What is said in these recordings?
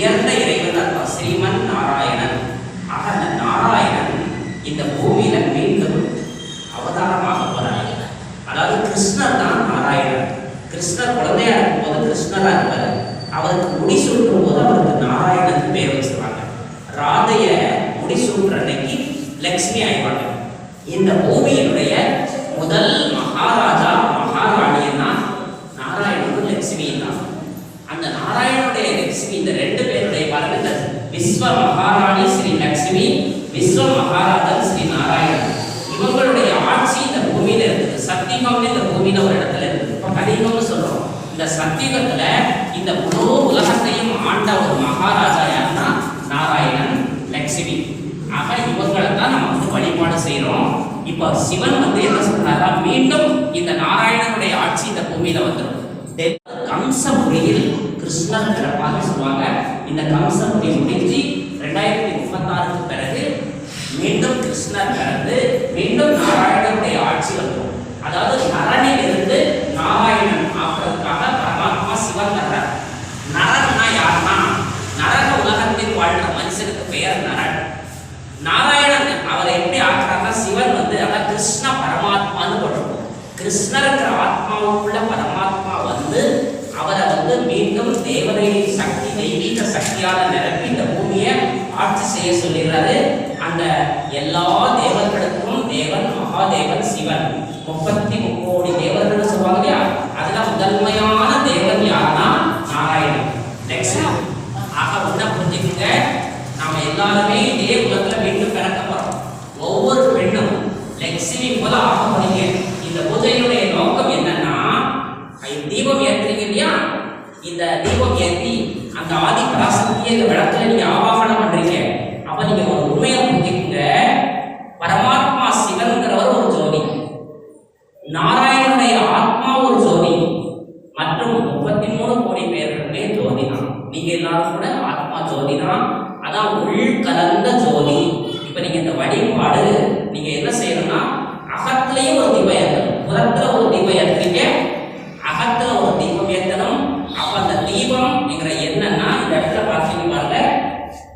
உயர்ந்த இறைவன் அல்லா ஸ்ரீமன் நாராயணன் ஆக அந்த நாராயணன் இந்த பூமியில மீண்டும் அவதாரமாக போறாங்க அதாவது கிருஷ்ணர் தான் நாராயணன். கிருஷ்ணர் குழந்தையா இருக்கும்போது கிருஷ்ணரா இருப்பார். அவருக்கு முடி போது அவருக்கு நாராயணன் பேர் வச்சிருவாங்க ராதைய முடி அன்னைக்கு லக்ஷ்மி ஆயிடுவாங்க. இந்த பூமியினுடைய முதல் மகாராஜா மகாராணியன்னா நாராயணனும் லட்சுமியும் தான். அந்த நாராயணனுடைய லட்சுமி இந்த ரெண்டு விஸ்வ மகாராணி ஸ்ரீ லக்ஷ்மி விஸ்வ மகாராஜன் ஸ்ரீ நாராயணன். இவங்களுடைய ஆட்சி இந்த பூமியில இருக்குது. சத்தியகம்னு இந்த பூமியில ஒரு இடத்துல இருக்குது. கலியுகம்னு சொல்றோம். இந்த சத்தியுகத்துல இந்த முழு உலகத்தையும் ஆண்ட ஒரு மகாராஜா யாருன்னா? நாராயணன் லக்ஷ்மி. ஆக இவங்களை தான் நம்ம வந்து வழிபாடு செய்யறோம் இப்போ சிவன் வந்து என்ன சொல்றாரா? மீண்டும் இந்த நாராயணனுடைய ஆட்சி இந்த பூமியில வந்துடும் கம்சபுரியில் கிருஷ்ணர் பிறப்பாக சொல்லுவாங்க. இந்த கம்சபுரி முடிஞ்சு ரெண்டாயிரத்தி முப்பத்தாறுக்கு பிறகு மீண்டும் கிருஷ்ணர் பிறந்து மீண்டும் நாராயணனுடைய ஆட்சி வந்தோம். அதாவது நரனில் இருந்து நாராயணன் ஆக்குறதுக்காக பரமாத்மா சிவன் தர்றார் நரன்னா யாருன்னா நரக உலகத்தில் வாழ்ற மனுஷனுக்கு பெயர் நரன். நாராயணன் அவரை எப்படி ஆக்குறாருன்னா சிவன் வந்து அதான் கிருஷ்ண பரமாத்மான்னு போட்டிருக்கோம். கிருஷ்ணருங்கிற ஆத்மாவுக்குள்ள பரமாத்மா வந்து அவரை வந்து மீண்டும் தேவதை சக்தி தெய்வீக சக்தியால நிரப்பிட்டு இந்த ஆட்சி செய்ய சொல்லிடுறாரு. அந்த எல்லா தேவர்களுக்கும் தேவன் மகாதேவன் சிவன். முப்பத்தி முக்கோடி தேவர்கள் சொல்லுவாங்க இல்லையா? அதுல முதன்மையான தேவன் யாருன்னா நாராயணன். நெக்ஸ்ட் ஆக ஒன்ன புரிஞ்சுக்கோங்க. நாம எல்லாருமே இதே உலகத்துல மீண்டும் பிறக்க போறோம். ஒவ்வொரு பெண்ணும் லட்சுமி போல ஆக போறீங்க இந்த பூஜையினுடைய நோக்கம் என்னன்னா தீபம் ஏற்றுறீங்க இல்லையா? இந்த தீபம் ஏற்றி அந்த ஆதி பராசக்தியை இந்த விளக்கில் நீங்க ஆவாகனம் பண்றீங்க. அப்ப நீங்க ஒரு உண்மையை புரிஞ்சுக்கங்க பரமா சிவன்கிறவர் ஒரு ஜோதி நாராயணனுடைய ஆத்மா ஒரு ஜோதி மற்றும் முப்பத்தி மூணு கோடி பேர்களுமே ஜோதி தான் நீங்க எல்லாரும் கூட ஆத்மா ஜோதி தான் அதான் உள் கலந்த ஜோதி இப்ப நீங்க இந்த வழிபாடு நீங்க என்ன செய்யணும்னா அகத்திலையும் ஒரு தீபம் ஏற்றணும் புறத்துல ஒரு தீபம் ஏற்றுறீங்க அகத்துல ஒரு தீபம் ஏற்றணும் அப்ப அந்த தீபம் என்கிற என்னன்னா இந்த இடத்துல பார்த்தீங்க பாருங்க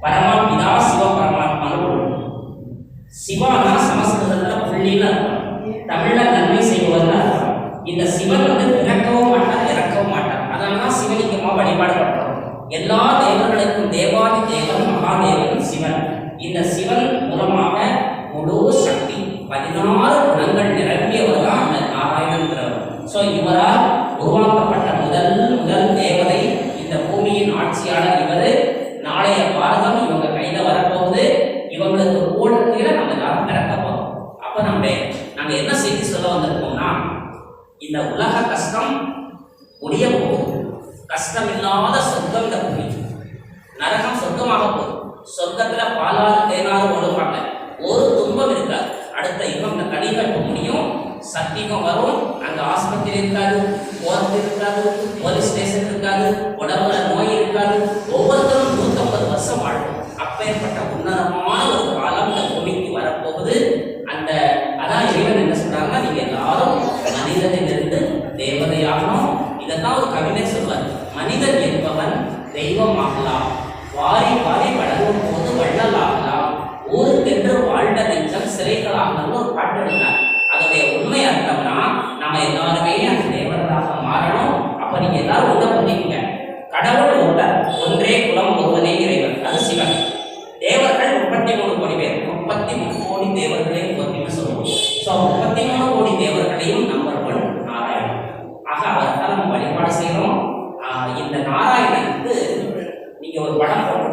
பரமாத்மிதா சிவ பரமாத்மான்னு போடணும் சிவானா சமஸ்கிருதத்துல புள்ளின்னு அர்த்தம் தமிழ்ல நன்மை செய்வதுன்னு அர்த்தம் இந்த சிவன் வந்து பிறக்கவும் மாட்டார் இறக்கவும் மாட்டார் அதனால தான் சிவலிங்கமா வழிபாடு பண்றோம் எல்லா தேவர்களுக்கும் தேவாதி தேவன் மகாதேவன் சிவன் இந்த சிவன் மூலமாக முழு சக்தி பதினாறு குணங்கள் நிரம்பியவர் தான் அந்த நாராயணன்றவர் ஸோ இவரால் உருவாக்கப்பட்ட முதல் முதல் தேவதை இந்த பூமியின் ஆட்சியாளர் இவர் நாளைய பாரதம் இவங்க கையில வரப்போகுது இவங்களுக்கு கூட கீழே நம்ம எல்லாரும் பிறக்க போறோம் அப்ப நம்ம நாங்க என்ன செய்தி சொல்ல வந்திருக்கோம்னா இந்த உலக கஷ்டம் முடிய போகுது கஷ்டம் இல்லாத சொர்க்கம் இந்த பூமி நரகம் சொர்க்கமாக போகுது சொர்க்கத்துல பாலாறு தேனாறு ஒழுங்காங்க ஒரு துன்பம் இருக்காது அடுத்த யுகம் இந்த கலிகட்டு முடியும் வரும். அங்க ஆஸ்பத்திரி இருக்காது கோர்ட் இருக்காது போலீஸ் ஸ்டேஷன் இருக்காது உடம்புல நோய் இருக்காது. ஒவ்வொருத்தரும் நூத்தம்பது வருஷம் வாழும் அப்பேற்பட்ட உன்னதமான ஒரு காலம் இந்த பூமிக்கு வரப்போகுது. அந்த அதான் இறைவன் என்ன சொல்றாங்கன்னா நீங்க எல்லாரும் மனிதனிலிருந்து தேவதையாகணும். இதைத்தான் ஒரு கவிஞர் சொல்வார். மனிதன் என்பவன் தெய்வமாகலாம். வாரி வாரி வழங்கும் போது வள்ளலாகலாம். ஊருக்கென்று வாழ்ந்த நெஞ்சம் சிறைகளாகலாம் ஒரு பாட்டு எழுதினார். உண்மை நம்ம எல்லாருமே அந்த தேவர்களாக மாறணும். அப்ப நீங்க எல்லாரும் ஒண்ணு புரிஞ்சுக்கங்க கடவுள் ஒருவர் ஒன்றே குலம் ஒருவனே இறைவன். அது சிவன். தேவர்கள் முப்பத்தி மூணு கோடி பேர். முப்பத்தி மூணு கோடி தேவர்களையும் பத்தின்னு சொல்லுவோம். ஸோ முப்பத்தி மூணு கோடி தேவர்களையும் நம்பர் ஒன் நாராயணன். ஆக அவர்தான் நம்ம வழிபாடு செய்யணும். ஆஹ் இந்த நாராயணனுக்கு நீங்க ஒரு படம் போட்டு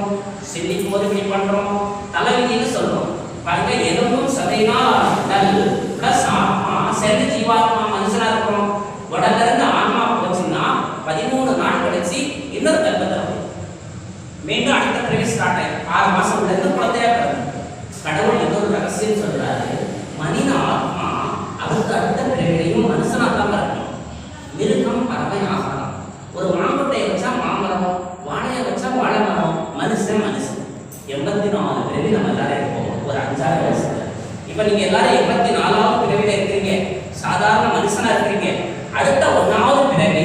பண்ணுறோம் சிந்திக்கும் போது இப்படி பண்ணுறோம் தலைவிதின்னு சொல்றோம். பாருங்க எதுவும் சதைனா நல்லது பிளஸ் ஆத்மா சேர்ந்து ஜீவாத்மா மனுஷனா இருக்கிறோம். உடல்ல இருந்து ஆன்மா போச்சுன்னா பதிமூணு நாள் கழிச்சு இன்னொரு கல்பத்தில் மீண்டும் அடுத்த பிரிவு ஸ்டார்ட் ஆயிடும் ஆறு மாசம் இருந்து குழந்தையா பிறகு கடவுள் இப்போ நீங்கள் எல்லாரும் எண்பத்தி நாலாவது பிறவியில் இருக்கிறீங்க. சாதாரண மனுஷனாக இருக்கிறீங்க. அடுத்த ஒன்றாவது பிறவி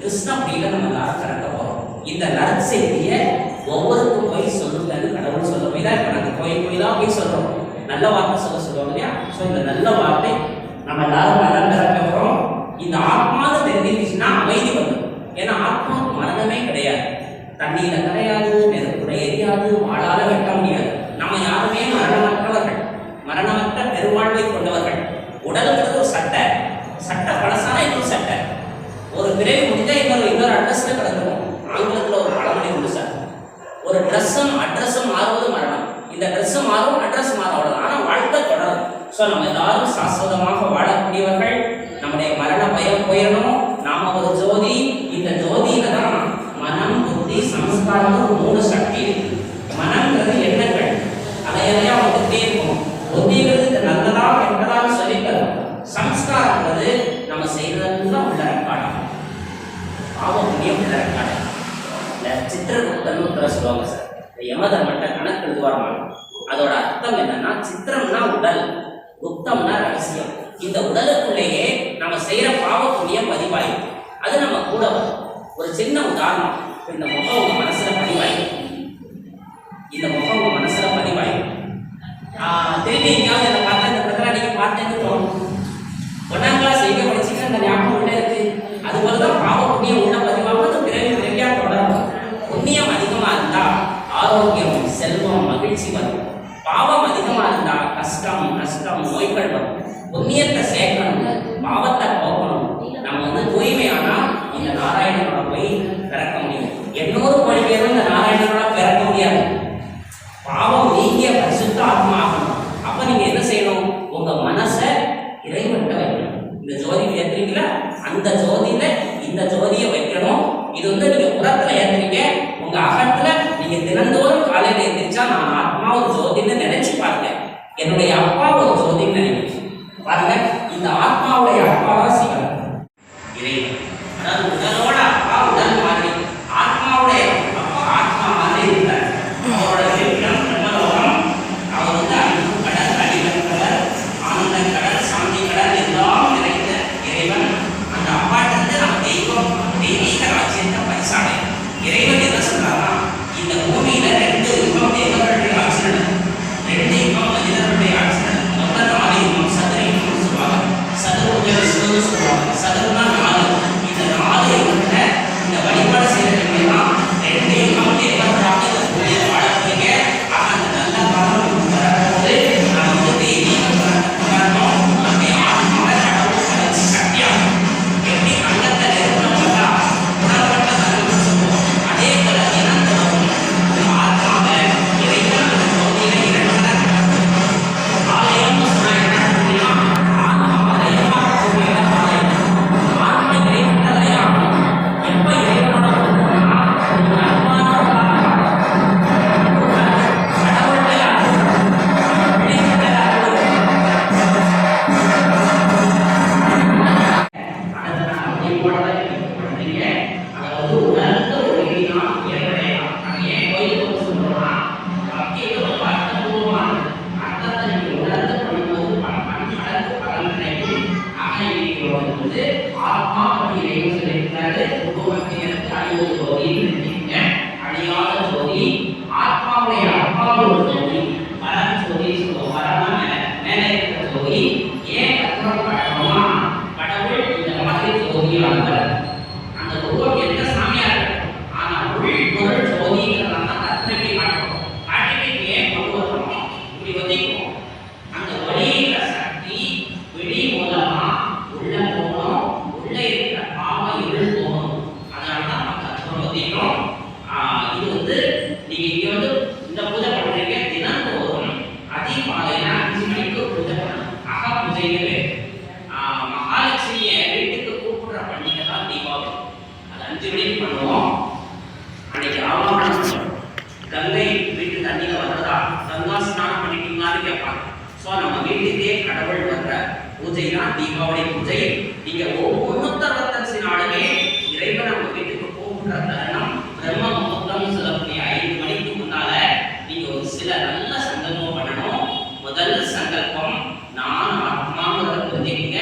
கிருஷ்ணபுரியில் நம்ம நரக நடக்க போகிறோம் இந்த நரசெய்தியை ஒவ்வொருக்கும் போய் சொல்லுங்கன்னு கடவுள் சொல்ல போய் தான் இப்போ நாங்கள் போய் போய் தான் போய் சொல்கிறோம் நல்ல வார்த்தை சொல்ல சொல்லுவோம் இல்லையா? ஸோ இந்த நல்ல வார்த்தை நம்ம எல்லாரும் மரணம் நிரப்ப போகிறோம் இந்த ஆத்மாவை தெரிஞ்சுக்கிச்சுன்னா அமைதி வரும் ஏன்னா ஆத்மாவுக்கு மரணமே கிடையாது. தண்ணியில் கரையாது நெருப்புல எரியாது வாழால வெட்ட முடியாது. உடலுங்கிறது ஒரு சட்டை. சட்டை பழசான இன்னொரு சட்டை. ஒரு பிறவி முடிந்தால் இன்னொரு இன்னொரு அட்ரஸில் கிடக்கும் ஆங்கிலத்தில் ஒரு பழமொழி உண்டு சார். ஒரு ட்ரெஸ்ஸும் அட்ரஸும் மாறுவது மரணம். இந்த ட்ரெஸ்ஸும் மாறும் அட்ரஸ் மாறும். அவ்வளோதான் ஆனால் வாழ்க்கை தொடரும். ஸோ நம்ம எல்லாரும் சாஸ்வதமாக வாழக்கூடியவர்கள் நம்முடைய மரண பயம் போயிடணும். பாவக்கூடிய புண்ணியம் அது நம்ம கூட வரும். ஒரு சின்ன உதாரணம். இந்த முகம் உங்க மனசுல பதிவாயிருக்கு இந்த முகம் உங்க மனசுல பதிவாயிருக்கு திருப்பி எங்கேயாவது என்ன பார்த்தா இந்த பிரச்சனை அன்னைக்கு பார்த்தேன்னு தோணும். ஒன்னாம் கிளாஸ் எங்க படிச்சுட்டு அந்த ஞாபகம் உள்ள இருக்கு. அது போலதான் பாவ புண்ணியம் உள்ள பதிவாகும் பிறகு நிறையா தொடரும். புண்ணியம் அதிகமா இருந்தா ஆரோக்கியம் செல்வம் மகிழ்ச்சி வரும். பாவம் அதிகமா இருந்தா கஷ்டம் நஷ்டம் நோய்கள் வரும். புண்ணியத்தை சேர்க்கணும். algo கங்கை வீட்டு தண்ணியில வர்றதா? கங்கா ஸ்நானம் பண்ணிட்டீங்களான்னு கேட்பாங்க ஸோ நம்ம வீட்டுக்கே கடவுள் வர்ற பூஜை தான் தீபாவளி பூஜை. நீங்க ஒவ்வொரு அறுபத்தஞ்சு நாளுமே இறைவன் நம்ம வீட்டுக்கு போகின்ற தருணம் பிரம்ம முகூர்த்தம் சொல்லக்கூடிய ஐந்து மணிக்கு முன்னால நீங்க ஒரு சில நல்ல சங்கல்பம் பண்ணணும். முதல் சங்கல்பம் நான் ஆத்மாங்கிறத புரிஞ்சுக்கிங்க.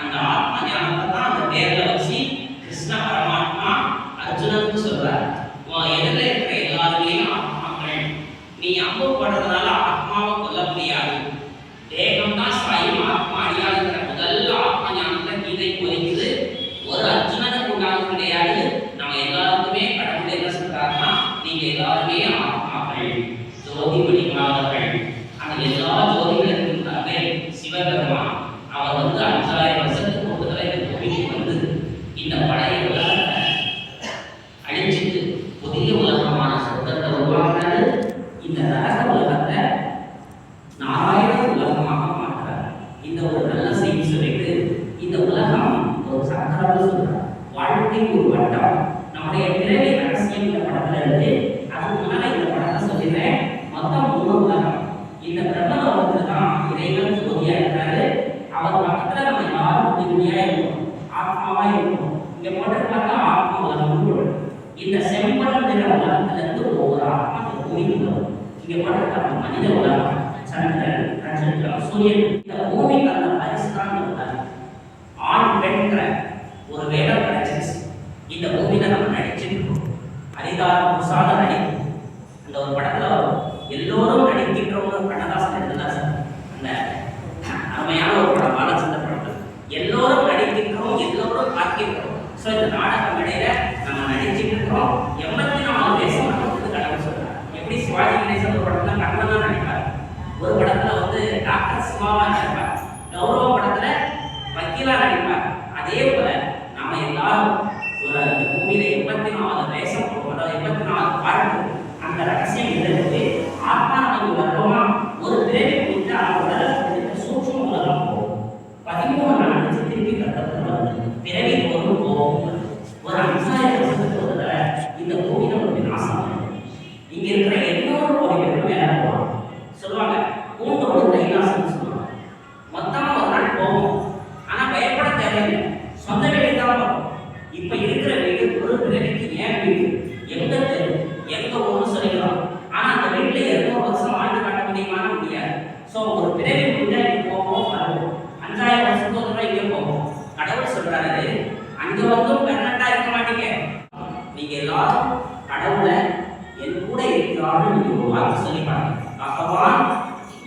அந்த ஆத்மா ஞானத்தை தான் அந்த பேர்ல வச்சு கிருஷ்ண பரமாத்மா அர்ஜுனனுக்கு சொல்றார். உன் எதிரில் நீ ஆத்மாவை கொல்ல முடியாது தேகம் தான் சாயும் ஆத்மா அழியாதுங்கிற முதல்ல ஆத்மா ஞானத்தை கீதை போதிக்குது ஒரு அர்ஜுனனுக்கு உண்டானது கிடையாது நம்ம எல்லாருக்குமே கடவுள் என்ன சொல்றாருன்னா நீங்க எல்லாருமே ஆத்மாக்கள் ஜோதி வடிவாளர்கள் அந்த எல்லா ஜோதிகளுக்கும் இருக்காங்க சிவபெருமான் அவர் வந்து அஞ்சாயிரம் வருஷத்துக்கு ஒரு தடவை இந்த வந்து இந்த பழைய உலகத்தை அழிச்சிட்டு புதிய உலகமான சொர்க்கத்தை உருவாக்குறாரு இந்த ரச உலகத்தை நாராயண உலகமாக மாற்றார் இந்த ஒரு நல்ல செய்தி சொல்லிட்டு இந்த உலகம் ஒரு சக்கரம் சொல்றார். வாழ்க்கை ஒரு வட்டம். நம்முடைய பிறவி ரகசியம் இந்த படத்துல இருக்கு. அதுக்கு முன்னால இந்த படத்தை சொல்லிடுறேன் மொத்தம் மூணு உலகம். இந்த பிரபல லோகத்துல தான் இறைவன் ஜோதியா இருக்காரு அவர் பக்கத்துல நம்ம யாரும் புதுமையா இருக்கணும். ஆத்மாவா இருக்கணும். இங்க போட்டிருப்பாங்க ஆத்மா உலகம் இந்த செம்பல் நிற உலகத்துல இருந்து ஒவ்வொரு ஆத்மா பூமிக்கு வரும். இங்க போட்டிருக்காங்க மனித உலகம் சந்திரன் நட்சத்திரம் சூரியன் இந்த பூமிக்கு அந்த பரிசு தான் ஆண் பெண்கிற ஒரு வேலை கிடைச்சிருச்சு இந்த பூமியில நம்ம நடிச்சுட்டு இருக்கோம் அரிதாரம் புசாத நடிப்பு அந்த ஒரு படத்துல எல்லோரும் நடிக்கின்றவங்க கண்ணதாசன் எழுதலாம் சார் அந்த அருமையான ஒரு படம் பாலச்சந்திர படத்தில் எல்லோரும் நடிக்கின்றோம் எல்லோரும் பார்க்கின்றோம். ஸோ இந்த நாடக இடையில நம்ம நடிச்சிட்டு இருக்கிறோம் எண்பத்தி நாலு தேசம் வந்து கடவுள் சொல்றாரு எப்படி சிவாஜி கணேசன் ஒரு படத்துல கண்ணனா நடிப்பார் ஒரு படத்துல வந்து டாக்டர் சிவாவா நடிப்பார். கௌரவ படத்துல வக்கீலா நடிப்பார். அதே போல நம்ம எல்லாரும் ஒரு இந்த பூமியில எண்பத்தி நாலு தேசம் அதாவது எண்பத்தி நாலு பாட்டு அந்த ரகசியம் சொல்றாரு. அங்க வந்தும் பெர்மனண்டா இருக்க மாட்டீங்க. நீங்க எல்லாரும் கடவுளை என் கூட இருக்கிறான்னு நீங்க ஒரு வார்த்தை சொல்லி பாருங்க. பகவான்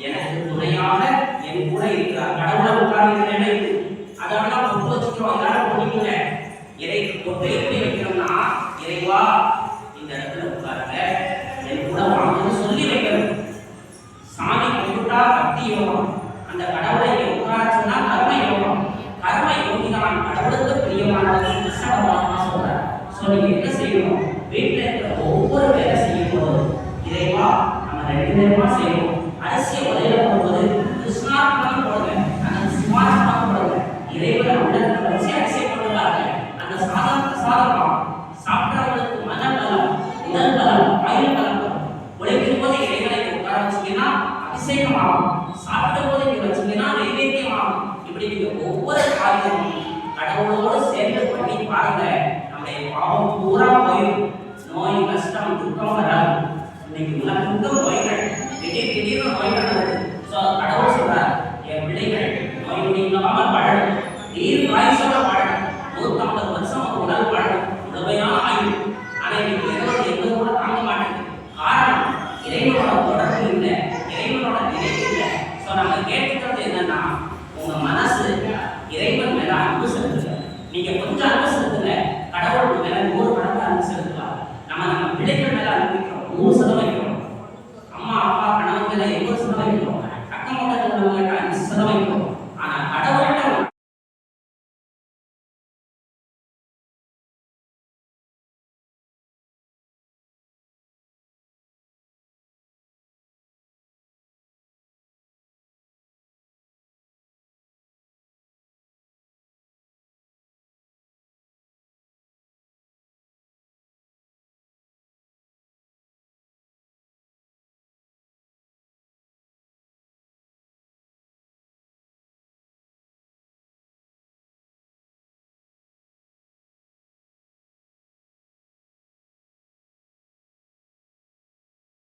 எனக்கு துணையாக என் கூட இருக்கிறார். கடவுளை உட்கார்ந்து நினைவு அதெல்லாம் பொட்டு வச்சுக்கிறோம் அதனால போனீங்க இறை பொட்டு எப்படி வைக்கணும்னா இறைவா இந்த இடத்துல உட்காருங்க. என் கூட வாங்கன்னு இப்படி நீங்க ஒவ்வொரு காரியமும் கடவுளோடு சேர்ந்து பண்ணி பாருங்க. நம்முடைய பாவம் பூரா போயிடும் நோய் நஷ்டம் துக்கம் வராது. இன்னைக்கு உலகம் நோய்கள் திடீர் திடீர்னு நோய்கள் வருது ஸோ கடவுள் சொல்றார் என் பிள்ளைகள் நோய் நொடி இல்லாமல் வாழணும். நீர் வாய்ஸோட வாழணும். நூற்றம்பது வருஷம் உடல் வாழணும். முழுமையான ஆயுள். ஆனால் இன்னைக்கு எதோ எவ்வளவு கூட தாங்க மாட்டேங்குது. காரணம் இறைவனோட தொடர்பு இல்லை. இறைவனோட நினைவு இல்லை. ஸோ நம்ம கேட்டுக்கிறது என்னன்னா உங்க மனசு இறைவன் மேல அன்பு செலுத்துங்க. நீங்க கொஞ்சம் அன்பு செலுத்துங்க.